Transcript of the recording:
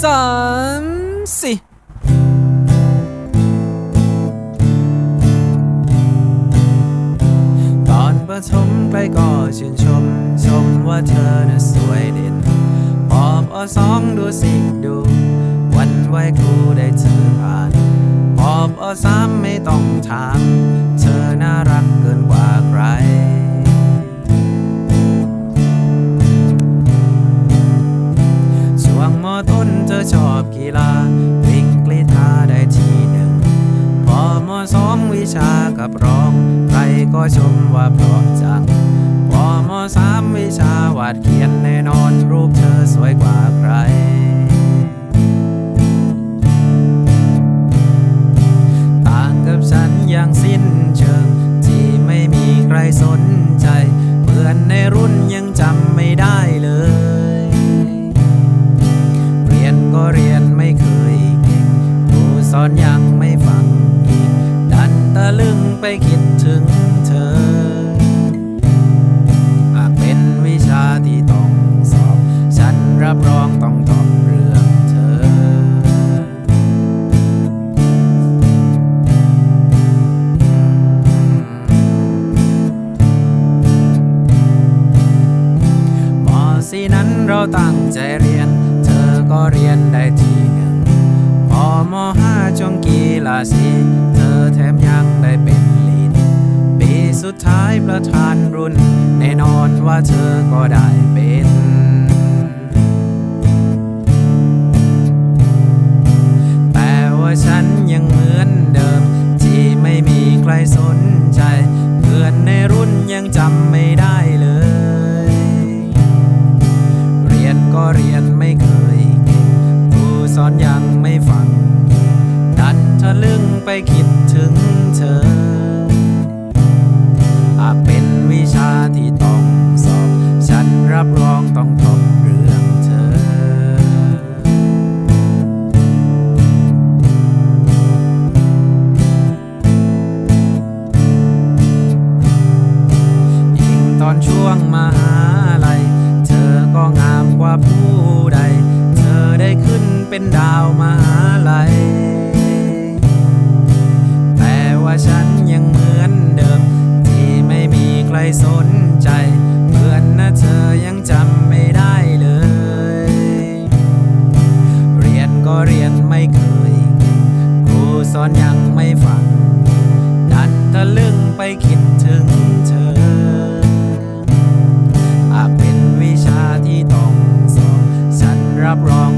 สามสี่ตอนประถมใครก็ชื่นชม ชมว่าเธอน่ะสวยเด่นปอบอสองดูสิดู วันไหวครูได้เธอผ่านปอบอสามไม่ต้องถาม เธอ กีฬาวิ่งกรีธาได้ทีหนึ่ง พอมอสองวิชากับร้อง ใครก็ชมว่าเพราะจัง พอมอสามวิชาวาดเขียนแน่นอนรูปเธอสวยกว่าใครต่างกับฉันอย่างสิ้นเชิง ที่ไม่มีใครสนใจ เพื่อนในรุ่นยังจำไม่ได้เลย รับรองต้องตอบเรื่องเธอ มอสีนั้นเราตั้งใจเรียน เธอก็เรียนได้ทีหนึ่งพอมห้าจงกีฬาสีเธอแถมยังได้เป็นลีดปีสุดท้ายประธานรุ่น แน่นอนว่าเธอก็ได้เป็น มีใครสนใจ เพื่อนในรุ่นยังจำไม่ได้เลย เรียนก็เรียนไม่เคยเก่งครูสอนยังไม่ฟัง ดันทะลึ่งไปคิด เป็นดาวมหาลัย แต่ว่าฉันยังเหมือนเดิม ที่ไม่มีใครสนใจเพื่อนนะเธอยังจำไม่ได้เลย เรียนก็เรียนไม่เคย ครูสอนยังไม่ฟัง ดันทะลึ่งไปคิดถึงเธออาจเป็นวิชาที่ต้องสอบ ฉันรับรอง